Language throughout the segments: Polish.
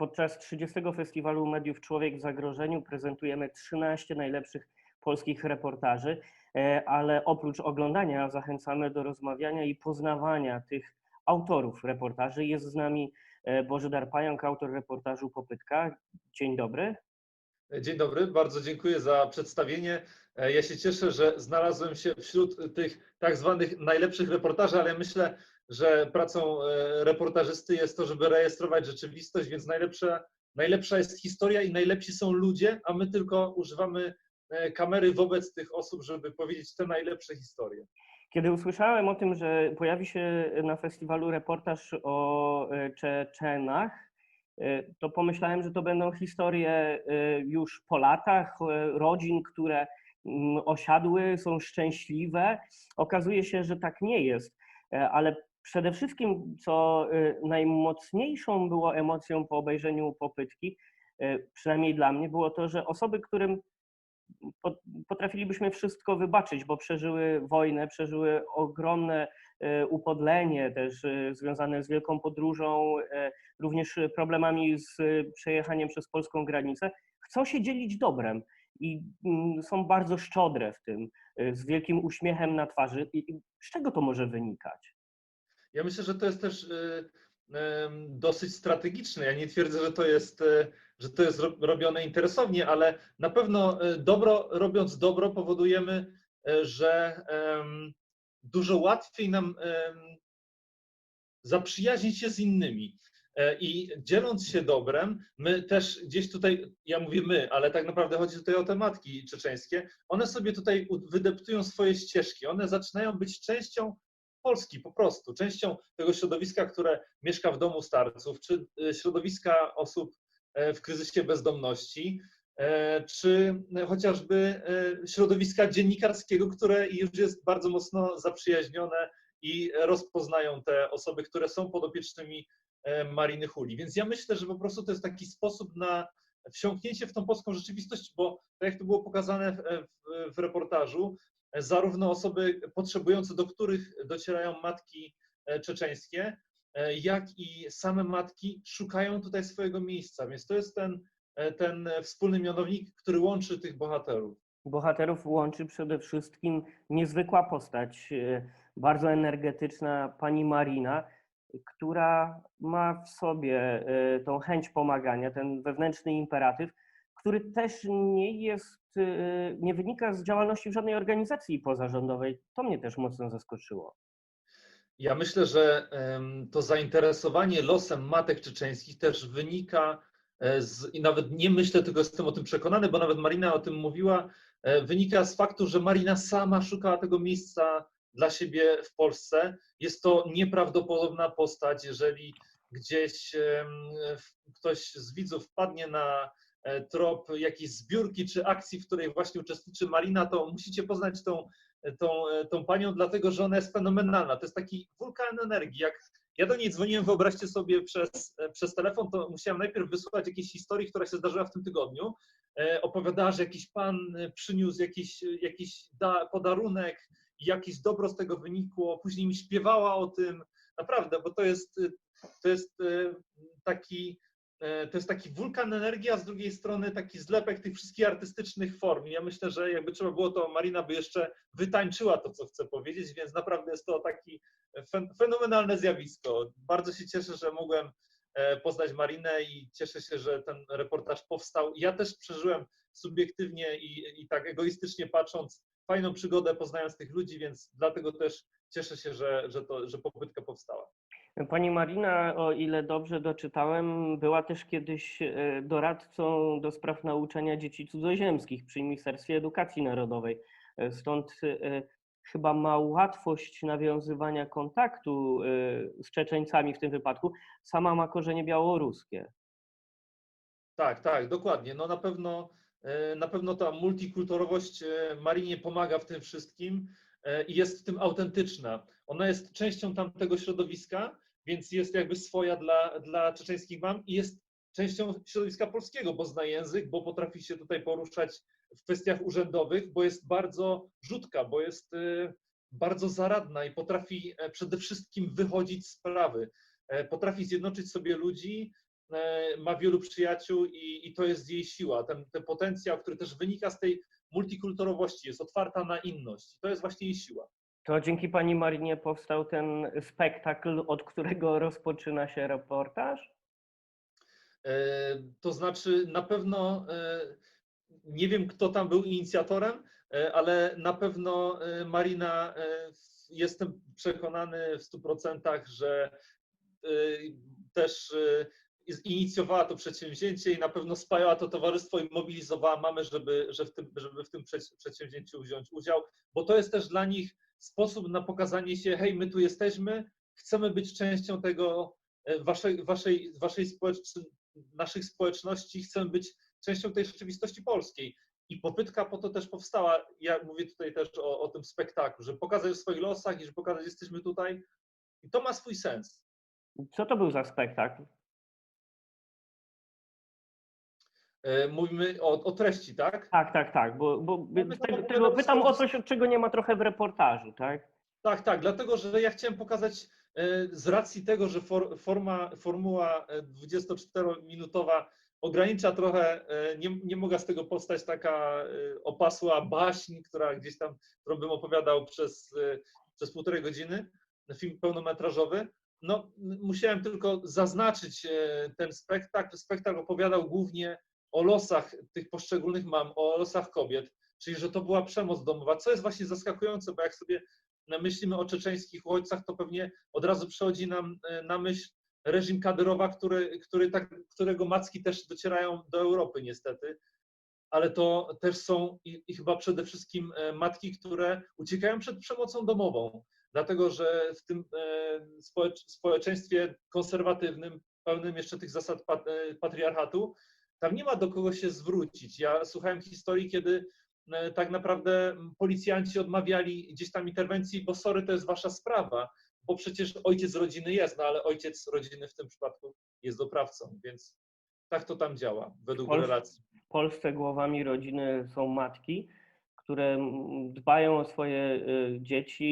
Podczas 30. Festiwalu Mediów Człowiek w Zagrożeniu prezentujemy 13 najlepszych polskich reportaży, e, ale oprócz oglądania zachęcamy do rozmawiania i poznawania tych autorów reportaży. Jest z nami e, Bożydar Pająk, autor reportażu Popytka. Dzień dobry. Dzień dobry, bardzo dziękuję za przedstawienie. E, ja się cieszę, że znalazłem się wśród tych tak zwanych najlepszych reportaży, ale myślę, że pracą e, reportażysty jest to, żeby rejestrować rzeczywistość, więc najlepsza, najlepsza jest historia i najlepsi są ludzie, a my tylko używamy e, kamery wobec tych osób, żeby powiedzieć te najlepsze historie. Kiedy usłyszałem o tym, że pojawi się na festiwalu reportaż o Czeczenach, to pomyślałem, że to będą historie już po latach, rodzin, które mm, osiadły, są szczęśliwe. Okazuje się, że tak nie jest, e, ale przede wszystkim, co najmocniejszą było emocją po obejrzeniu popytki, przynajmniej dla mnie, było to, że osoby, którym potrafilibyśmy wszystko wybaczyć, bo przeżyły wojnę, przeżyły ogromne e, upodlenie też e, związane z wielką podróżą, e, również problemami z przejechaniem przez polską granicę, chcą się dzielić dobrem i mm, są bardzo szczodre w tym, z wielkim uśmiechem na twarzy. Z czego to może wynikać? Ja myślę, że to jest też dosyć strategiczne. Ja nie twierdzę, że to jest, że to jest robione interesownie, ale na pewno e, dobro, robiąc dobro, powodujemy, e, że dużo łatwiej nam zaprzyjaźnić się z innymi. E, I dzieląc się dobrem, my też gdzieś tutaj, ja mówię my, ale tak naprawdę chodzi tutaj o te matki czeczeńskie, one sobie tutaj wydeptują swoje ścieżki, one zaczynają być częścią Polski po prostu, częścią tego środowiska, które mieszka w domu starców, czy e, środowiska osób e, w kryzysie bezdomności, czy chociażby środowiska dziennikarskiego, które już jest bardzo mocno zaprzyjaźnione i rozpoznają te osoby, które są podopiecznymi Mariny Huli. Więc ja myślę, że po prostu to jest taki sposób na wsiąknięcie w tą polską rzeczywistość, bo tak jak to było pokazane w, w, reportażu, zarówno osoby potrzebujące, do których docierają matki e, czeczeńskie, e, jak i same matki szukają tutaj swojego miejsca. Więc to jest ten, e, ten wspólny mianownik, który łączy tych bohaterów. Bohaterów łączy przede wszystkim niezwykła postać, bardzo energetyczna pani Marina, która ma w sobie tą chęć pomagania, ten wewnętrzny imperatyw, który też nie jest, nie wynika z działalności żadnej organizacji pozarządowej. To mnie też mocno zaskoczyło. Ja myślę, że to zainteresowanie losem matek czeczeńskich też wynika e, z, i nawet nie myślę, tylko jestem o tym przekonany, bo nawet Marina o tym mówiła, e, wynika z faktu, że Marina sama szukała tego miejsca dla siebie w Polsce. Jest to nieprawdopodobna postać, jeżeli gdzieś ktoś z widzów wpadnie na E, trop jakiejś zbiórki czy akcji, w której właśnie uczestniczy Marina, to musicie poznać tą, tą, e, tą panią, dlatego że ona jest fenomenalna. To jest taki wulkan energii. Jak ja do niej dzwoniłem, wyobraźcie sobie, przez, e, przez telefon, to musiałem najpierw wysłuchać jakiejś historii, która się zdarzyła w tym tygodniu. Opowiadała, że jakiś pan przyniósł jakiś, jakiś da, podarunek jakieś dobro z tego wynikło. Później mi śpiewała o tym. Naprawdę, bo to jest, to jest taki E, to jest taki wulkan energii, a z drugiej strony taki zlepek tych wszystkich artystycznych form. Ja myślę, że jakby trzeba było, to Marina by jeszcze wytańczyła to, co chcę powiedzieć, więc naprawdę jest to taki fenomenalne zjawisko. Bardzo się cieszę, że mogłem e, poznać Marinę i cieszę się, że ten reportaż powstał. Ja też przeżyłem subiektywnie i, i tak egoistycznie patrząc fajną przygodę poznając tych ludzi, więc dlatego też cieszę się, że, że, to, że popytka powstała. Pani Marina, o ile dobrze doczytałem, była też kiedyś e, doradcą do spraw nauczania dzieci cudzoziemskich przy Ministerstwie Edukacji Narodowej. E, stąd e, chyba ma łatwość nawiązywania kontaktu z Czeczeńcami w tym wypadku. Sama ma korzenie białoruskie. Tak, tak, dokładnie. No na pewno, na pewno ta multikulturowość Marinie pomaga w tym wszystkim i jest w tym autentyczna. Ona jest częścią tamtego środowiska, więc jest jakby swoja dla, dla czeczeńskich mam i jest częścią środowiska polskiego, bo zna język, bo potrafi się tutaj poruszać w kwestiach urzędowych, bo jest bardzo rzutka, bo jest y, bardzo zaradna i potrafi e, przede wszystkim wychodzić z sprawy. E, potrafi zjednoczyć sobie ludzi ma wielu przyjaciół i, i to jest jej siła, ten, ten potencjał, który też wynika z tej multikulturowości, jest otwarta na inność. To jest właśnie jej siła. To dzięki pani Marinie powstał ten spektakl, od którego rozpoczyna się reportaż? To znaczy, na pewno nie wiem, kto tam był inicjatorem, ale na pewno Marina, jestem przekonany w 100%, że też inicjowała to przedsięwzięcie i na pewno spajała to towarzystwo i mobilizowała mamy, żeby, żeby, w, tym, żeby w tym przedsięwzięciu wziąć udział, bo to jest też dla nich sposób na pokazanie się, hej, my tu jesteśmy, chcemy być częścią tego e, waszej, waszej, waszej społecz naszych społeczności, chcemy być częścią tej rzeczywistości polskiej. I popytka po to też powstała. Ja mówię tutaj też o, o tym spektaklu, żeby pokazać w swoich losach i żeby pokazać, że jesteśmy tutaj. I to ma swój sens. Co to był za spektakl? Mówimy o, o, treści, tak? Tak, tak, tak, bo, bo tego, tego pytam o coś, czego nie ma trochę w reportażu, tak? Tak, tak, dlatego że ja chciałem pokazać e, z racji tego, że for, forma, formuła 24-minutowa e, ogranicza trochę, nie, nie mogła z tego powstać taka opasła baśń, która gdzieś tam, którą bym opowiadał przez, przez półtorej godziny, film pełnometrażowy. No, musiałem tylko zaznaczyć ten spektakl. Spektakl opowiadał głównie o losach tych poszczególnych mam, o losach kobiet, czyli że to była przemoc domowa, co jest właśnie zaskakujące, bo jak sobie myślimy o czeczeńskich uchodźcach, to pewnie od razu przychodzi nam e, na myśl reżim Kadyrowa, który, który tak, którego macki też docierają do Europy niestety, ale to też są i, i chyba przede wszystkim e, matki, które uciekają przed przemocą domową, dlatego że w tym e, społeczeństwie konserwatywnym, pełnym jeszcze tych zasad patriarchatu, tam nie ma do kogo się zwrócić. Ja słuchałem historii, kiedy e, tak naprawdę policjanci odmawiali gdzieś tam interwencji, bo sorry, to jest wasza sprawa, bo przecież ojciec rodziny jest, no ale ojciec rodziny w tym przypadku jest doprawcą, więc tak to tam działa według Polsce, relacji. W Polsce głowami rodziny są matki, które dbają o swoje e, dzieci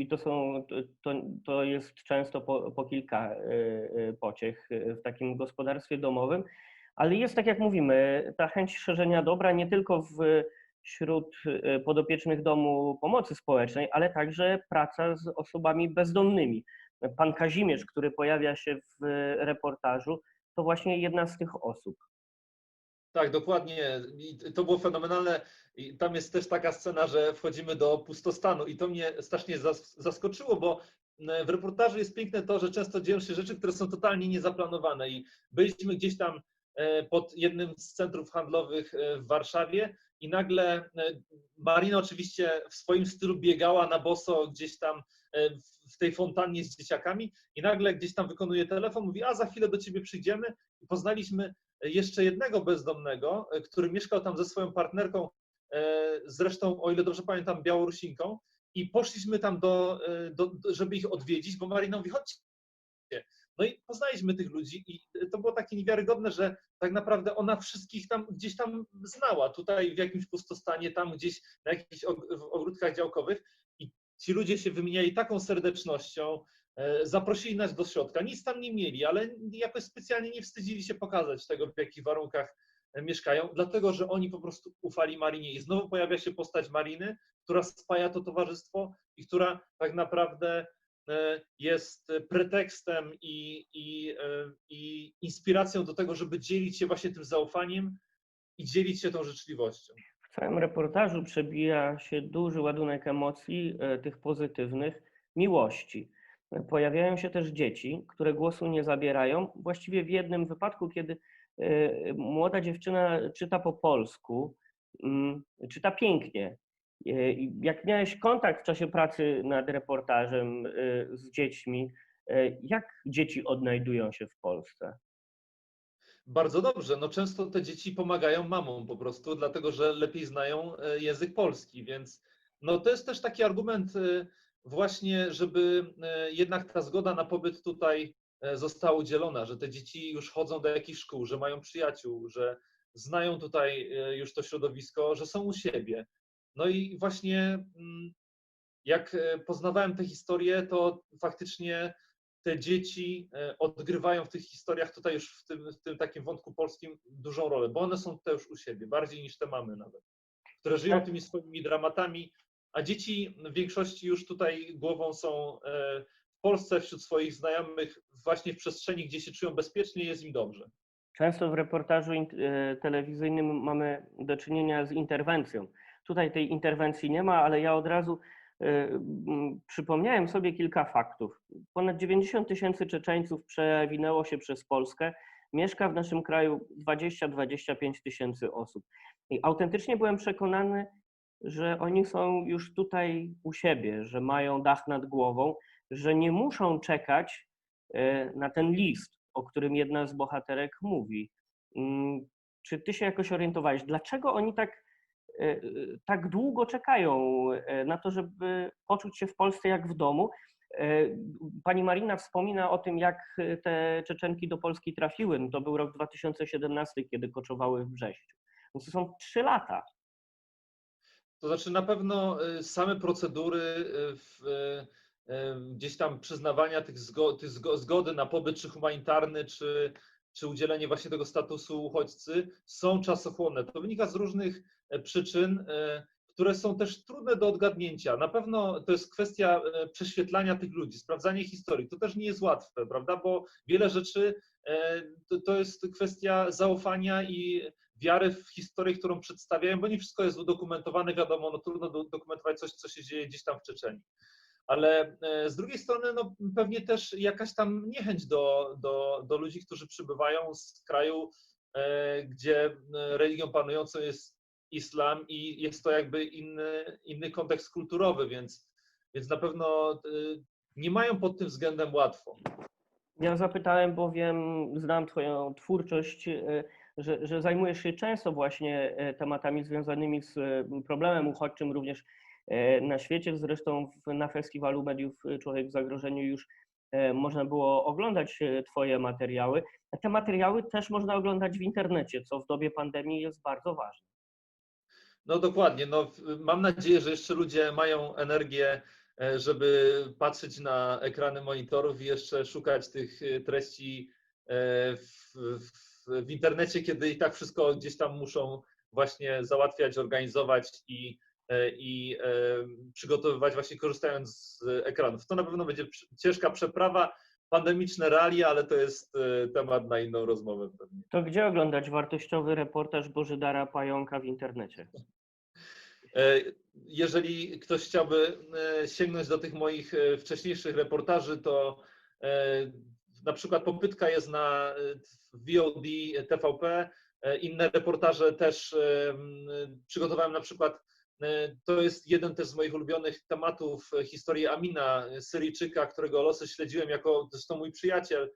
i to są, to, to jest często po, po kilka e, pociech w takim gospodarstwie domowym. Ale jest, tak jak mówimy, ta chęć szerzenia dobra nie tylko wśród y, podopiecznych domu pomocy społecznej, ale także praca z osobami bezdomnymi. Pan Kazimierz, który pojawia się w reportażu, to właśnie jedna z tych osób. Tak, dokładnie. I to było fenomenalne. I tam jest też taka scena, że wchodzimy do pustostanu i to mnie strasznie zaskoczyło, bo w reportażu jest piękne to, że często dzieją się rzeczy, które są totalnie niezaplanowane i byliśmy gdzieś tam E, pod jednym z centrów handlowych e, w Warszawie i nagle e, Marina oczywiście w swoim stylu biegała na boso gdzieś tam w tej fontannie z dzieciakami i nagle gdzieś tam wykonuje telefon, mówi, a za chwilę do ciebie przyjdziemy. I poznaliśmy jeszcze jednego bezdomnego, który mieszkał tam ze swoją partnerką, zresztą, o ile dobrze pamiętam, Białorusinką i poszliśmy tam, do, do żeby ich odwiedzić, bo Marina mówi, chodźcie, no i poznaliśmy tych ludzi i to było takie niewiarygodne, że tak naprawdę ona wszystkich tam gdzieś tam znała, tutaj w jakimś pustostanie, tam gdzieś na jakichś ogródkach działkowych. I ci ludzie się wymieniali taką serdecznością, e, zaprosili nas do środka, nic tam nie mieli, ale jakoś specjalnie nie wstydzili się pokazać tego, w jakich warunkach e, mieszkają, dlatego że oni po prostu ufali Marinie. I znowu pojawia się postać Mariny, która spaja to towarzystwo i która tak naprawdę jest pretekstem i, i, e, i inspiracją do tego, żeby dzielić się właśnie tym zaufaniem i dzielić się tą życzliwością. W całym reportażu przebija się duży ładunek emocji, e, tych pozytywnych, miłości. Pojawiają się też dzieci, które głosu nie zabierają. Właściwie w jednym wypadku, kiedy młoda dziewczyna czyta po polsku, mm, czyta pięknie, E, jak miałeś kontakt w czasie pracy nad reportażem e, z dziećmi, e, jak dzieci odnajdują się w Polsce? Bardzo dobrze. No często te dzieci pomagają mamom po prostu, dlatego że lepiej znają język polski, więc no to jest też taki argument właśnie, żeby jednak ta zgoda na pobyt tutaj została udzielona, że te dzieci już chodzą do jakichś szkół, że mają przyjaciół, że znają tutaj już to środowisko, że są u siebie. No i właśnie mm, jak e, poznawałem tę historię, to faktycznie te dzieci odgrywają w tych historiach tutaj już w tym, w tym takim wątku polskim dużą rolę, bo one są też u siebie, bardziej niż te mamy nawet, które żyją Tak. tymi swoimi dramatami, a dzieci w większości już tutaj głową są w Polsce wśród swoich znajomych, właśnie w przestrzeni, gdzie się czują bezpiecznie, jest im dobrze. Często w reportażu e, telewizyjnym mamy do czynienia z interwencją. Tutaj tej interwencji nie ma, ale ja od razu e, przypomniałem sobie kilka faktów. Ponad 90 tysięcy Czeczeńców przewinęło się przez Polskę. Mieszka w naszym kraju 20-25 tysięcy osób. I autentycznie byłem przekonany, że oni są już tutaj u siebie, że mają dach nad głową, że nie muszą czekać e, na ten list, o którym jedna z bohaterek mówi. Mm, czy ty się jakoś orientowałeś, dlaczego oni tak, tak długo czekają e, na to, żeby poczuć się w Polsce jak w domu? Pani Marina wspomina o tym, jak te Czeczenki do Polski trafiły. No to był rok 2017, kiedy koczowały w Brześciu. Więc to są trzy lata. To znaczy na pewno same procedury w gdzieś tam przyznawania tych, zgody, tych zgody na pobyt, czy humanitarny, czy, czy udzielenie właśnie tego statusu uchodźcy są czasochłonne. To wynika z różnych e, przyczyn, e, które są też trudne do odgadnięcia. Na pewno to jest kwestia e, prześwietlania tych ludzi, sprawdzania historii. To też nie jest łatwe, prawda? Bo wiele rzeczy to, to jest kwestia zaufania i wiary w historię, którą przedstawiają, bo nie wszystko jest udokumentowane, wiadomo, no trudno dokumentować coś, co się dzieje gdzieś tam w Czeczeniu ale e, z drugiej strony no, pewnie też jakaś tam niechęć do, do, do ludzi, którzy przybywają z kraju, e, gdzie e, religią panującą jest islam i jest to jakby inny, inny kontekst kulturowy, więc, więc na pewno nie mają pod tym względem łatwo. Ja zapytałem, bowiem znam Twoją twórczość, że, że zajmujesz się często właśnie tematami związanymi z problemem uchodźczym, również na świecie. Zresztą na festiwalu mediów Człowiek w Zagrożeniu już można było oglądać Twoje materiały. Te materiały też można oglądać w internecie, co w dobie pandemii jest bardzo ważne. No dokładnie. No, mam nadzieję, że jeszcze ludzie mają energię, żeby patrzeć na ekrany monitorów i jeszcze szukać tych treści w, w, w internecie, kiedy i tak wszystko gdzieś tam muszą właśnie załatwiać, organizować i E, i e, przygotowywać właśnie korzystając z ekranów. To na pewno będzie ciężka przeprawa, pandemiczne realia, ale to jest e, temat na inną rozmowę pewnie. To gdzie oglądać wartościowy reportaż Bożydara Pająka w internecie? Jeżeli ktoś chciałby sięgnąć do tych moich wcześniejszych reportaży, to na przykład popytka jest na VOD, TVP. Inne reportaże też przygotowałem na przykład E, to jest jeden też z moich ulubionych tematów e, historii Amina, Syryjczyka, którego losy śledziłem jako zresztą mój przyjaciel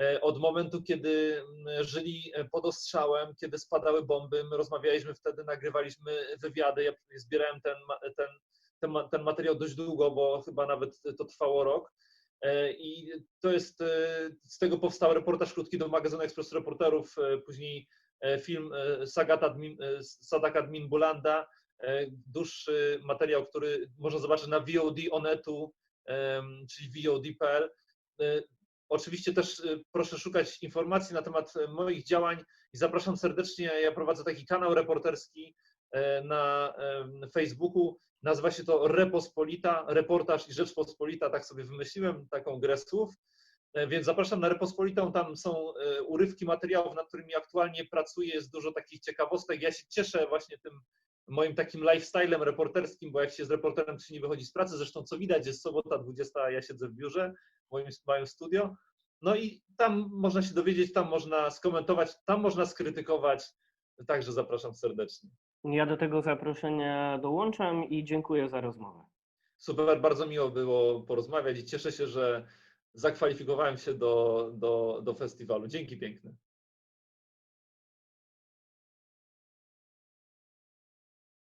e, od momentu, kiedy żyli pod ostrzałem, kiedy spadały bomby. My rozmawialiśmy wtedy, nagrywaliśmy wywiady. Ja zbierałem ten, ten, ten, ten materiał dość długo, bo chyba nawet to trwało rok. I to jest, z tego powstał reportaż krótki do magazynu Ekspres Reporterów, później film Sagat Admin, Sadak Admin Bulanda, E, dłuższy materiał, który można zobaczyć na VOD Onetu, czyli VOD.pl. E, oczywiście też e, proszę szukać informacji na temat moich działań i zapraszam serdecznie. Ja prowadzę taki kanał reporterski na Facebooku. Nazywa się to Repospolita, reportaż i Rzeczpospolita, tak sobie wymyśliłem, taką grę słów. Więc zapraszam na Repospolitą, tam są urywki materiałów, nad którymi aktualnie pracuję, jest dużo takich ciekawostek. Ja się cieszę właśnie tym moim takim lifestylem reporterskim, bo jak się z reporterem się nie wychodzi z pracy, zresztą co widać, jest sobota 20, ja siedzę w biurze, w moim małym studio, no i tam można się dowiedzieć, tam można skomentować, tam można skrytykować, także zapraszam serdecznie. Ja do tego zaproszenia dołączam i dziękuję za rozmowę. Super, bardzo miło było porozmawiać i cieszę się, że zakwalifikowałem się do, do, do festiwalu. Dzięki piękne.